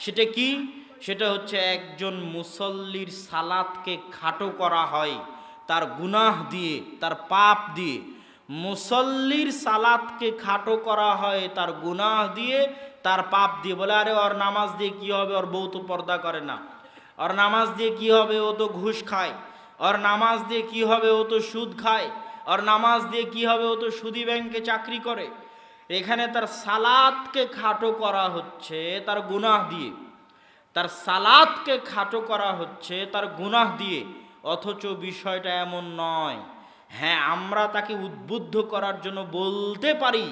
সেটা কি? সেটা হচ্ছে একজন মুসল্লির সালাতকে খাটো করা হয়, তার গুনাহ দিয়ে, তার পাপ দিয়ে। মুসল্লির সালাতকে খাটো করা হয়, তার গুনাহ দিয়ে, তার পাপ দিয়ে। বলে, আরে, ওর নামাজ দিয়ে কি হবে? ওর বউ তো পর্দা করে না। ওর নামাজ দিয়ে কি হবে? ও তো ঘুষ খায়। ওর নামাজ দিয়ে কি হবে? ও তো সুদ খায়। ওর নামাজ দিয়ে কি হবে? ও তো সুদি ব্যাংকে চাকরি করে। এখানে তার সালাদকে খাটো করা হচ্ছে তার গুনাহ দিয়ে। তার সালাদকে খাটো করা হচ্ছে তার গুনাহ দিয়ে। অথচ বিষয়টা এমন নয়। হ্যাঁ আমরা তাকে উদ্বুদ্ধ করার জন্য বলতে পারি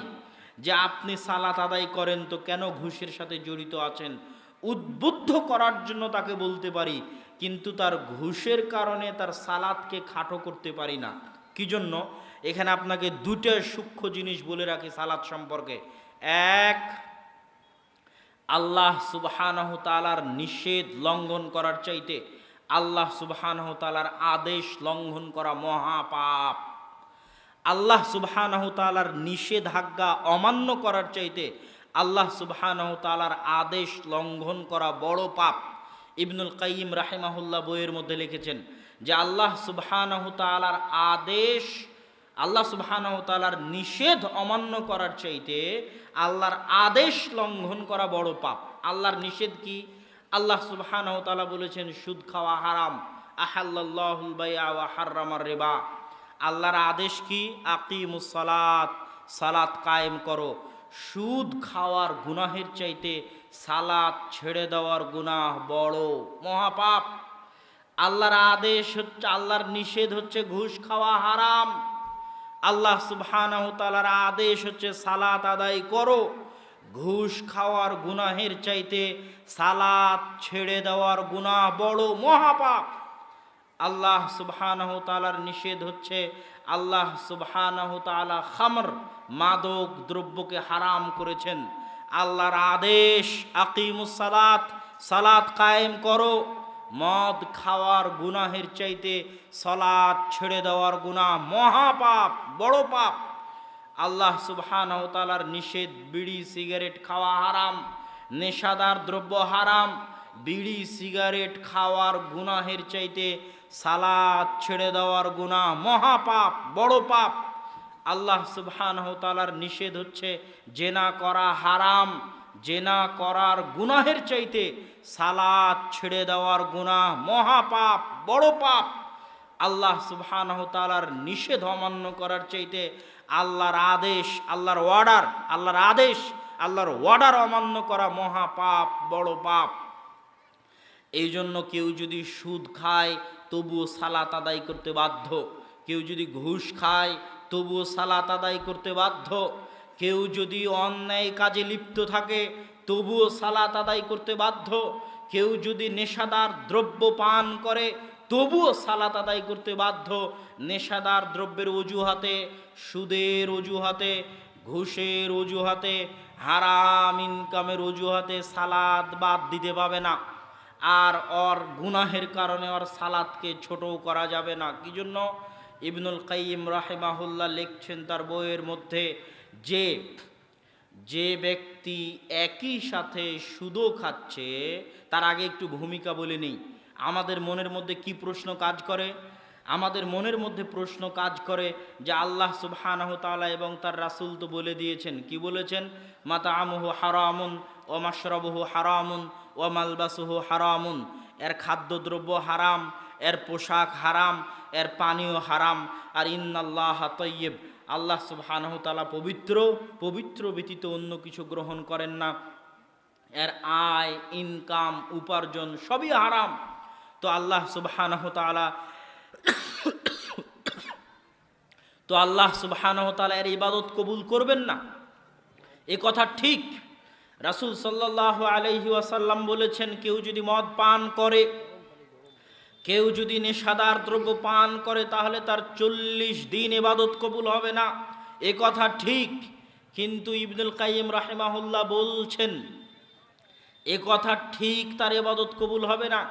যে, আপনি সালাত আদায় করেন তো কেন ঘুষের সাথে জড়িত আছেন? উদ্বুদ্ধ করার জন্য তাকে বলতে পারি, কিন্তু তার ঘুষের কারণে তার সালাদকে খাটো করতে পারি না। কি জন্য? এখানে আপনাকে দুটো সূক্ষ্ম জিনিস বলে রাখি সালাদ সম্পর্কে। এক, আল্লাহ সুবহানাহু তালার নিষেধ লঙ্ঘন করার চাইতে আল্লাহ সুবহানাহু তালার আদেশ লঙ্ঘন করা মহাপাপ আল্লাহ সুবহানাহু তালার নিষেধাজ্ঞা অমান্য করার চাইতে আল্লাহ সুবহানাহু তালার আদেশ লঙ্ঘন করা বড় পাপ। ইবনুল কাইম রাহিমাহুল্লাহ বইয়ের মধ্যে লিখেছেন যে আল্লাহ সুবহানাহু তালার আদেশ আল্লাহ সুবহানাহু তালার নিষেধ অমান্য করার চাইতে আল্লাহর আদেশ লঙ্ঘন করা বড় পাপ। আল্লাহর নিষেধ কি? আল্লাহ সুবহানাহু তাআলা বলেছেন, সুদ খাওয়া হারাম। আহাল্লাহুল রিবা আল্লাহর আদেশ কি? আকিমুস সালাত সালাত কায়েম করো। সুদ খাওয়ার গুনাহের চাইতে সালাত ছেড়ে দেওয়ার গুনাহ বড়, মহাপাপ। আল্লাহর আদেশ হচ্ছে, আল্লাহর নিষেধ হচ্ছে, ঘুষ খাওয়া হারাম। আল্লাহ সুবহানাহু তালার আদেশ হচ্ছে সালাত আদায় করো। ঘুষ খাওয়ার গুনাহের চাইতে সালাত ছেড়ে দেওয়ার গুনাহ বড় মহাপাপ। আল্লাহ সুবহানাহু তালার নিষেধ হচ্ছে আল্লাহ সুবহানাহু তালা খামর, মাদক দ্রব্যকে হারাম করেছেন। আল্লাহর আদেশ, আকিমুস সালাত সালাত কায়েম করো। মদ খাওয়ার গুনাহের চাইতে সলাদ ছেড়ে দেওয়ার গুনাহ মহাপাপ, বড় পাপ। আল্লাহ সুবহানাহু তাআলার নিষেধ, বিড়ি, সিগারেট খাওয়া হারাম, নেশাদার দ্রব্য হারাম। বিড়ি, সিগারেট খাওয়ার গুনাহের চাইতে সালাদ ছেড়ে দেওয়ার গুনাহ মহাপাপ, বড় পাপ। আল্লাহ সুবহানাহু তাআলার নিষেধ হচ্ছে জেনা করা হারাম। জেনা করার গুনাহের চাইতে সালাদ ছেড়ে দেওয়ার গুনাহ, মহাপাপ, বড় পাপ আল্লাহ সুবহানাহু তাআলার নিষেধ অমান্য করার চাইতে আল্লাহর আদেশ, আল্লাহর অর্ডার আল্লাহর আদেশ, আল্লাহর অর্ডার অমান্য করা মহাপাপ, বড় পাপ। এই জন্য কেউ যদি সুদ খায়, তবুও সালাত আদায় করতে বাধ্য। কেউ যদি ঘুষ খায়, তবুও সালাত আদায় করতে বাধ্য। কেউ যদি অন্যায় কাজে লিপ্ত থাকে, তবুও সালাত আদায় করতে বাধ্য। কেউ যদি নেশাদার দ্রব্য পান করে, তবুও সালাত আদায় করতে বাধ্য। নেশাদার দ্রব্যের অজুহাতে, সুদের অজুহাতে, ঘুষের অজুহাতে, হারাম ইনকামের অজুহাতে সালাদ বাদ দিতে পাবে না। আর ওর গুনাহের কারণে ওর সালাদকে ছোটও করা যাবে না। কি জন্য ইবনুল কাইম রাহেমাহুল্লাহ লিখছেন তার বইয়ের মধ্যে যে যে ব্যক্তি একই সাথে সুদও খাচ্ছে, তার আগে একটু ভূমিকা বলে নেই। আমাদের মনের মধ্যে কি প্রশ্ন কাজ করে? আমাদের মনের মধ্যে প্রশ্ন কাজ করে যে আল্লাহ তাআলা এবং তার রাসূল তো বলে দিয়েছেন। কি বলেছেন? মাতা আমহু হারামুন ও মাশরাবুহু হারামুন ও মালবাসুহু হারামুন। এর খাদ্যদ্রব্য হারাম, এর পোশাক হারাম, এর পানীয় হারাম। আর ইন্নাল্লাহ তৈয়ব আল্লাহ সুবহানাহু তাআলা পবিত্র পবিত্র ব্যতীত অন্য কিছু গ্রহণ করেন না। এর আয় ইনকাম উপার্জন সবই হারাম। তো আল্লাহ সুবহানাহু তাআলা তো আল্লাহ সুবহানাহু তাআলা এর ইবাদত কবুল করবেন না। এ কথা ঠিক। রাসূল সাল্লাল্লাহু আলাইহি ওয়াসাল্লাম বলেছেন, কেউ যদি মদ পান করে কেউ যদি নেশাদার দ্রব্য পান করে, তাহলে তার চল্লিশ দিন এবাদত কবুল হবে না। এ কথা ঠিক, কিন্তু ইবনুল কাইম রাহিমাহুল্লাহ বলছেন, এ কথা ঠিক, তার এবাদত কবুল হবে না।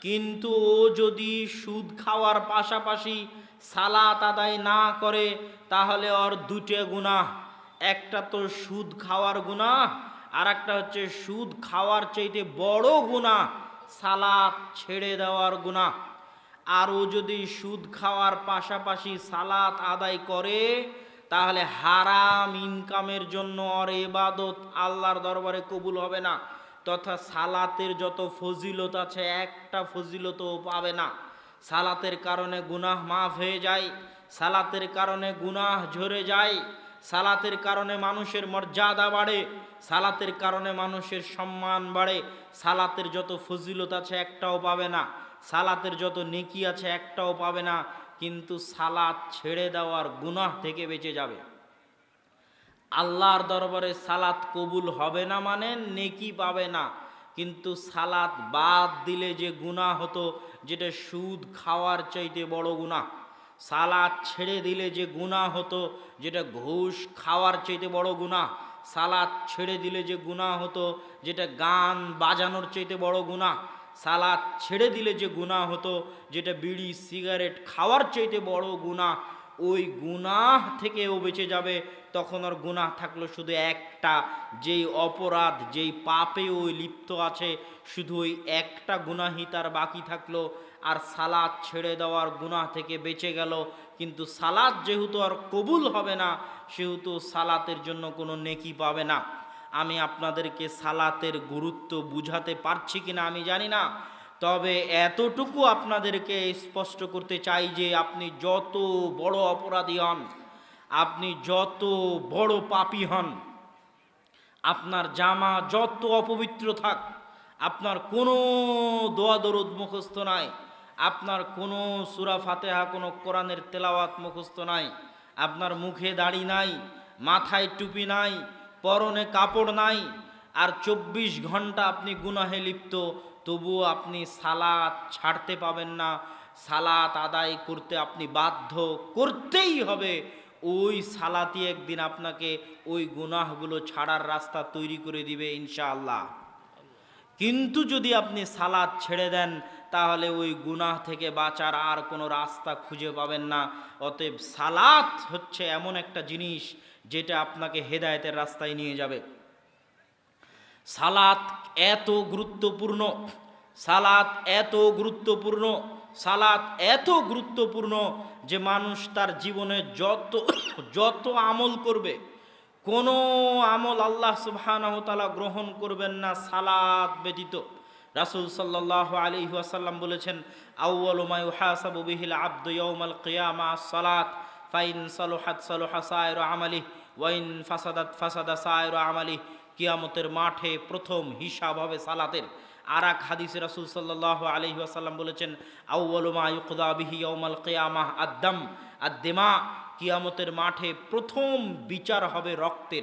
কিন্তু ও যদি সুদ খাওয়ার পাশাপাশি সালাত আদায় না করে, তাহলে ওর দুটো গুনাহ। একটা তো সুদ খাওয়ার গুনাহ আর একটা হচ্ছে সুদ খাওয়ার চাইতে বড় গুণা সালাদ ছেড়ে দেওয়ার গুণা আরও যদি সুদ খাওয়ার পাশাপাশি সালাত আদায় করে, তাহলে হারাম ইনকামের জন্য আর এবাদত আল্লাহর দরবারে কবুল হবে না, তথা সালাতের যত ফজিলত আছে, একটা ফজিলতও পাবে না। সালাতের কারণে গুনাহ মাফ হয়ে যায়, সালাতের কারণে গুনাহ ঝরে যায়, সালাতের কারণে মানুষের মর্যাদা বাড়ে সালাতের কারণে মানুষের সম্মান বাড়ে। সালাতের যত ফজিলত আছে একটাও পাবে না। সালাতের যত নেকি আছে একটাও পাবে না। কিন্তু সালাত ছেড়ে দেওয়ার গুনাহ থেকে বেঁচে যাবে। আল্লাহর দরবারে সালাত কবুল হবে না মানে নেকি পাবে না। কিন্তু সালাত বাদ দিলে যে গুণা হতো, যেটা সুদ খাওয়ার চাইতে বড় গুণা সালাদ ছেড়ে দিলে যে গুণা হতো, যেটা ঘুষ খাওয়ার চাইতে বড় গুণা সালাদ ছেড়ে দিলে যে গুণা হতো, যেটা গান বাজানোর চাইতে বড় গুণা সালাদ ছেড়ে দিলে যে গুণা হতো, যেটা বিড়ি, সিগারেট খাওয়ার চাইতে বড় গুণা ওই গুণাহ থেকেও বেঁচে যাবে তখন আর গুনাহ থাকল শুধু একটা, যেই অপরাধ, যেই পাপে ওই লিপ্ত আছে, শুধু ওই একটা গুনাহি তার বাকি থাকল। আর সালাদ ছেড়ে দেওয়ার গুনাহ থেকে বেঁচে গেল। কিন্তু সালাদ যেহেতু আর কবুল হবে না, সেহেতু সালাতের জন্য কোনো নেকি পাবে না। আমি আপনাদেরকে সালাতের গুরুত্ব বুঝাতে পারছি কিনা আমি জানি না। তবে এতটুকু আপনাদেরকে স্পষ্ট করতে চাই যে আপনি যত বড় অপরাধী হন আপনি যত বড় পাপি হন, আপনার জামা যত অপবিত্র থাক, আপনার কোনো দোয়া দরুদ মুখস্থ নাই, আপনার কোনো সুরা ফাতেহা, কোনো কোরআনের তেলাওয়াত মুখস্থ নাই, আপনার মুখে দাড়ি নাই, মাথায় টুপি নাই, পরনে কাপড় নাই, আর চব্বিশ ঘণ্টা আপনি গুনাহে লিপ্ত, তবুও আপনি সালাত ছাড়তে পাবেন না। সালাত আদায় করতে আপনি বাধ্য করতেই হবে। ওই সালাতি একদিন আপনাকে ওই গুনাহগুলো ছাড়ার রাস্তা তৈরি করে দিবে ইনশাআল্লাহ। কিন্তু যদি আপনি সালাদ ছেড়ে দেন, তাহলে ওই গুনাহ থেকে বাঁচার আর কোনো রাস্তা খুঁজে পাবেন না। অতএব সালাত হচ্ছে এমন একটা জিনিস যেটা আপনাকে হেদায়েতের রাস্তায় নিয়ে যাবে। সালাত এত গুরুত্বপূর্ণ, সালাত এত গুরুত্বপূর্ণ, সালাত এত গুরুত্বপূর্ণ যে মানুষ তার জীবনে যত যত আমল করবে, কোনো আমল আল্লাহ সুবহানাহু গ্রহণ করবেন না সালাত ব্যতীত। রাসূল সাল্লাল্লাহু আলী ওয়াসাল্লাম বলেছেন আউয়ালু মা ইউহাসাবু বিহিল আবদু কিয়ামা, সালাত ফাইন সালুহাত সালুহা সায়রু আমালি, ওয়াইন ফাসাদাত ফাসাদা সায়রু আমালি। কিয়ামতের মাঠে প্রথম হিসাব হবে সালাতের। আর এক হাদিসে রাসূল সাল্লাল্লাহু আলাইহি ওয়াসাল্লাম বলেছেন আউয়ালু মা ইউকদা বিহি ইয়াউমাল কিয়ামাহ আদ-দাম, কিয়ামতের মাঠে প্রথম বিচার হবে রক্তের।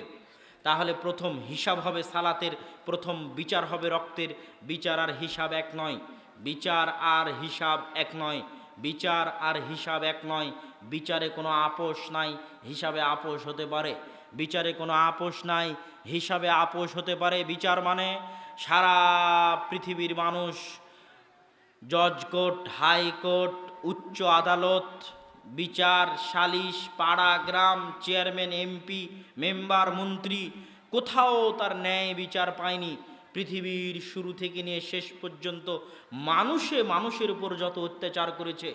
তাহলে প্রথম হিসাব হবে সালাতের, প্রথম বিচার হবে রক্তের। বিচার আর হিসাব এক নয়। বিচার আর হিসাব এক নয়। বিচার আর হিসাব এক নয়। বিচারে কোনো আপোষ নাই। হিসাবে আপোষ হতে পারে। বিচারে কোনো আপোষ নাই। হিসাবে আপোষ হতে পারে বিচার মানে সারা পৃথিবীর মানুষ, জজ কোর্ট হাইকোর্ট উচ্চ আদালত, বিচার, সালিশ, পাড়া, গ্রাম, চেয়ারম্যান, এমপি, মেম্বার, মন্ত্রী, কোথাও তার ন্যায় বিচার পায়নি। পৃথিবীর শুরু থেকে নিয়ে শেষ পর্যন্ত মানুষে মানুষের উপর যত অত্যাচার করেছে,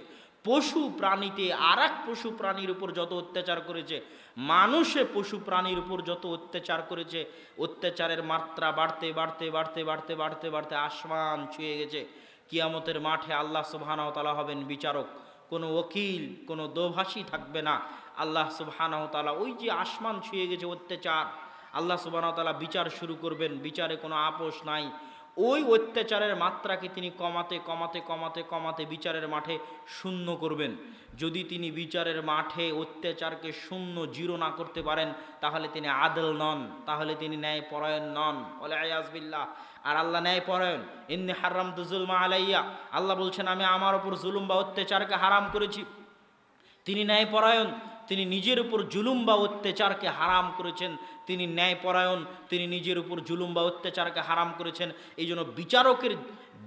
পশু প্রাণীতে আর পশু প্রাণীর উপর যত অত্যাচার করেছে মানুষে পশু প্রাণীর উপর যত অত্যাচার করেছে, অত্যাচারের মাত্রা বাড়তে বাড়তে বাড়তে বাড়তে বাড়তে বাড়তে আসমান ছুঁয়ে গেছে। কিয়ামতের মাঠে আল্লাহ সুবহানাহু হবেন বিচারক। কোনো ওকিল, কোনো দোভাষী থাকবে না। আল্লাহ সুবহানাহু তাআলা ওই যে আসমান ছুঁয়ে গেছে অত্যাচার। আল্লাহ সুবহানাহু তাআলা বিচার শুরু করবেন। বিচারে কোনো আপোষ নাই। ওই অত্যাচারের মাত্রাকে তিনি কমাতে কমাতে কমাতে কমাতে বিচারের মাঠে শূন্য করবেন। যদি তিনি বিচারের মাঠে অত্যাচারকে শূন্য, জিরো না করতে পারেন, তাহলে তিনি আদল নন, তাহলে তিনি ন্যায় পরায়ণ নন। বলে আয়াজবিল্লাহ আর আল্লাহ ন্যায় পরায়ণ এমনি হারাম দুজুলমা আলাইয়া। আল্লাহ বলছেন, আমি আমার ওপর জুলুম বা অত্যাচারকে হারাম করেছি। তিনি ন্যায় পরায়ণ তিনি নিজের উপর জুলুম বা অত্যাচারকে হারাম করেছেন, তিনি ন্যায়পরায়ণ, তিনি নিজের উপর জুলুম বা অত্যাচারকে হারাম করেছেন, এই জন্য বিচারকের,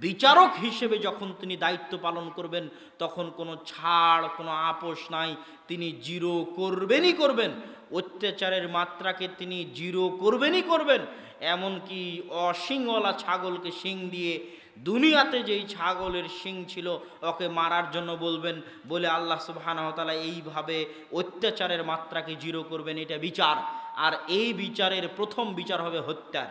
বিচারক হিসেবে যখন তিনি দায়িত্ব পালন করবেন, তখন কোনো ছাড়, কোনো আপোষ নাই, তিনি জিরো করবেনই করবেন, অত্যাচারের মাত্রাকে তিনি জিরো করবেনই করবেন, এমনকি অশিংওয়ালা ছাগলকে শিং দিয়ে দুনিয়াতে যেই ছাগলের শিং ছিল, ওকে মারার জন্য বলবেন, বলে আল্লাহ সুবাহানহতালা এইভাবে অত্যাচারের মাত্রাকে জিরো করবেন, এটা বিচার। আর এই বিচারের প্রথম বিচার হবে হত্যার।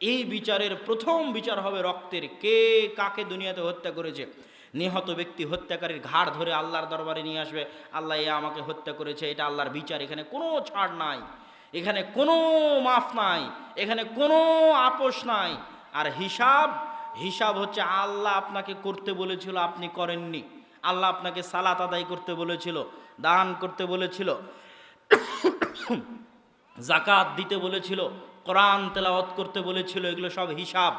এই বিচারের প্রথম বিচার হবে রক্তের। কে কাকে দুনিয়াতে হত্যা করেছে? নিহত ব্যক্তি হত্যাকারীর ঘাড় ধরে আল্লাহর দরবারে নিয়ে আসবে, আল্লাহ এ আমাকে হত্যা করেছে, এটা আল্লাহর বিচার। এখানে কোনো ছাড় নাই। এখানে কোনো মাফ নাই। এখানে কোনো আপোষ নাই। আর হিসাব হিসাব হচ্ছে আল্লাহ আপনাকে করতে বলেছিল, আপনি করেননি। আল্লাহ আপনাকে সালাত আদায় করতে বলেছিল, দান করতে বলেছিল জাকাত দিতে বলেছিল, কোরআন তেলাওয়াত করতে বলেছিল, এগুলো সব হিসাব।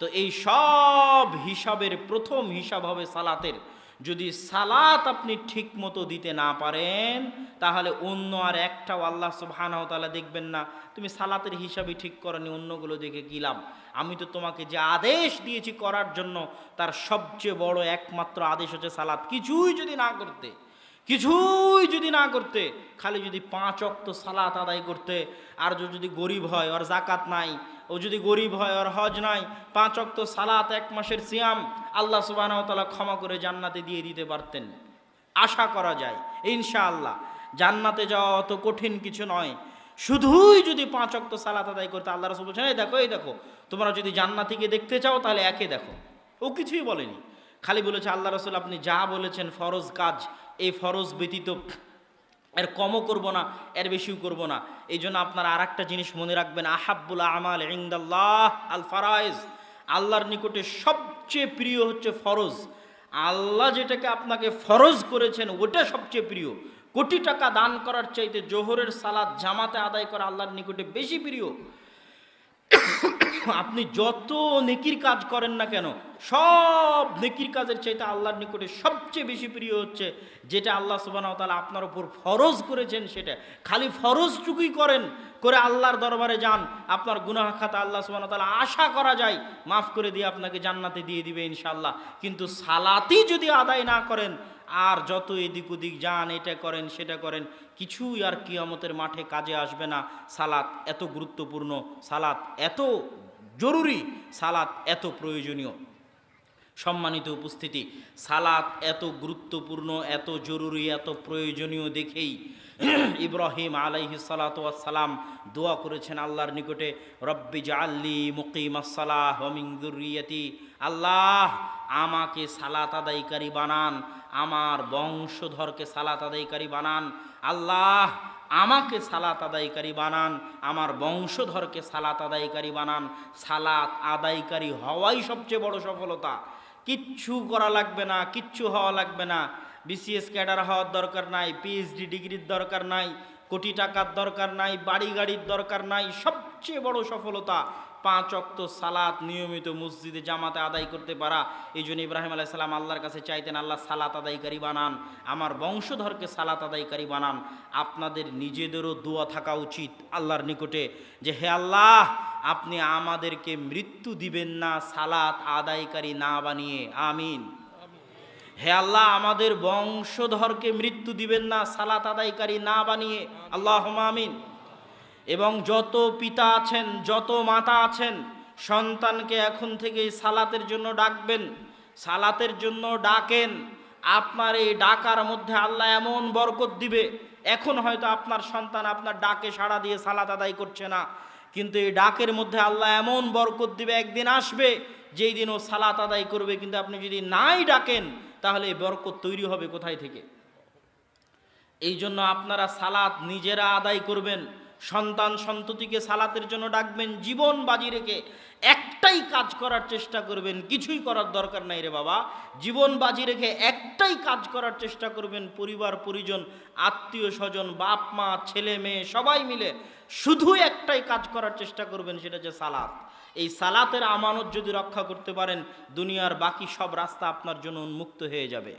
তো এই সব হিসাবের প্রথম হিসাব হবে সালাতের। যদি সালাত আপনি ঠিক মতো দিতে না পারেন, তাহলে অন্য আর একটাও আল্লাহ সুবহানাহু তাআলা দেখবেন না। তুমি সালাতের হিসাবই ঠিক করনি, অন্যগুলো দেখে গিলাম আমি তো তোমাকে যে আদেশ দিয়েছি করার জন্য, তার সবচেয়ে বড় একমাত্র আদেশ হচ্ছে সালাত। কিছুই যদি না করতে, কিছুই যদি না করতে, খালি যদি পাঁচ অক্ত সালাত আদায় করতে, আর যদি গরিব হয়, ওর জাকাত নাই ও যদি গরিব হয় ওর হজ নাই, পাঁচ অক্ত সালাত, এক মাসের সিয়াম, আল্লাহ সুবাহ তালা ক্ষমা করে জান্নাতে দিয়ে দিতে পারতেন। আশা করা যায়, ইনশাআল্লাহ। জান্নাতে যাওয়া অত কঠিন কিছু নয়। শুধুই যদি পাঁচ অক্ত সালাত আদায় করতে আল্লাহ রসুল বলছেন, এই দেখো এই দেখো, তোমরা যদি জান্নাতিকে দেখতে চাও, তাহলে একে দেখো। ও কিছুই বলেনি। খালি বলেছে, আল্লাহ রসুল, আপনি যা বলেছেন ফরজ কাজ, এই ফরজ ব্যতীত এর কমও করব না, এর বেশিও করব না। এই জন্য আপনারা আর একটা জিনিস মনে রাখবেন আহাবুল আমাল ইংদাল্লাহ আল ফারাইজ। আল্লাহর নিকটে সবচেয়ে প্রিয় হচ্ছে ফরজ। আল্লাহ যেটাকে আপনাকে ফরজ করেছেন, ওটা সবচেয়ে প্রিয়। কোটি টাকা দান করার চাইতে জোহরের সালাদ জামাতে আদায় করা আল্লাহর নিকটে বেশি প্রিয়। আপনি যত নেকির কাজ করেন না কেন, সব নেকির কাজের চাইতে আল্লাহর নিকটে সবচেয়ে বেশি প্রিয় হচ্ছে যেটা আল্লাহ সুবাহ তালা আপনার উপর ফরজ করেছেন সেটা। খালি ফরজটুকুই করেন, করে আল্লাহর দরবারে যান, আপনার গুনাহ খাতা আল্লাহ সুবাহ তালা আশা করা যায়, মাফ করে দিয়ে আপনাকে জান্নাতে দিয়ে দিবে ইনশাল্লাহ কিন্তু সালাতি যদি আদায় না করেন আর যত এদিক ওদিক যান, এটা করেন, সেটা করেন, কিছুই আর কিয়ামতের মাঠে কাজে আসবে না। সালাত এত গুরুত্বপূর্ণ, সালাত এত জরুরি, সালাত এত প্রয়োজনীয়। সম্মানিত উপস্থিতি, সালাত এত গুরুত্বপূর্ণ, এত জরুরি, এত প্রয়োজনীয় দেখেই ইব্রাহিম আলাইহি সালাম দোয়া করেছেন আল্লাহর নিকটে, রব্বি জাল্লি মুকিম আসসালাহ আল্লাহ আমাকে সালাত আদায়কারী বানান, আমার বংশধরকে সালাত আদায়কারী বানান, আল্লাহ আমাকে সালাত আদায়কারী বানান, আমার বংশধরকে সালাত আদায়কারী বানান। সালাত আদায়কারী হওয়াই সবচেয়ে বড় সফলতা। কিচ্ছু করা লাগবে না, কিচ্ছু হওয়া লাগবে না। বিসিএস ক্যাডার হওয়ার দরকার নাই পিএইচডি ডিগ্রির দরকার নাই, কোটি টাকার দরকার নাই বাড়ি গাড়ির দরকার নাই, সবচেয়ে বড় সফলতা পাঁচ অক্ত সালাত নিয়মিত মসজিদে জামাতে আদায় করতে পারা। এই জন্য ইব্রাহিম আলাইহিস সালাম আল্লাহর কাছে চাইতেন, আল্লাহ সালাত আদায়কারী বানান, আমার বংশধরকে সালাত আদায়কারী বানান। আপনাদের নিজেদেরও দোয়া থাকা উচিত আল্লাহর নিকটে যে, হে আল্লাহ, আপনি আমাদেরকে মৃত্যু দিবেন না, সালাত আদায়কারী না বানিয়ে, আমিন। হে আল্লাহ, আমাদের বংশধরকে মৃত্যু দিবেন না, সালাত আদায়কারী না বানিয়ে। আল্লাহ আমিন। এবং যত পিতা আছেন, যত মাতা আছেন, সন্তানকে এখন থেকে সালাতের জন্য ডাকবেন। সালাতের জন্য ডাকেন। আপনার এই ডাকার মধ্যে আল্লাহ এমন বরকত দিবে। এখন হয়তো আপনার সন্তান আপনার ডাকে সাড়া দিয়ে সালাত আদায় করছে না। কিন্তু এই ডাকের মধ্যে আল্লাহ এমন বরকত দিবে, একদিন আসবে যেই দিন ও সালাত আদায় করবে। কিন্তু আপনি যদি নাই ডাকেন তাহলে এই বরকত তৈরি হবে কোথায় থেকে? এই জন্য আপনারা সালাত নিজেরা আদায় করবেন, সন্তান সন্ততিকে সালাতের জন্য ডাকবেন, জীবন বাজি রেখে একটাই কাজ করার চেষ্টা করবেন, কিছুই করার দরকার নাই রে বাবা। জীবন বাজি রেখে একটাই কাজ করার চেষ্টা করবেন, পরিবার, পরিজন, আত্মীয় স্বজন, বাপ, মা, ছেলে, মেয়ে, সবাই মিলে শুধু একটাই কাজ করার চেষ্টা করবেন, সেটা হচ্ছে সালাত। এই সালাতের আমানত যদি রক্ষা করতে পারেন, দুনিয়ার বাকি সব রাস্তা আপনার জন্য উন্মুক্ত হয়ে যাবে।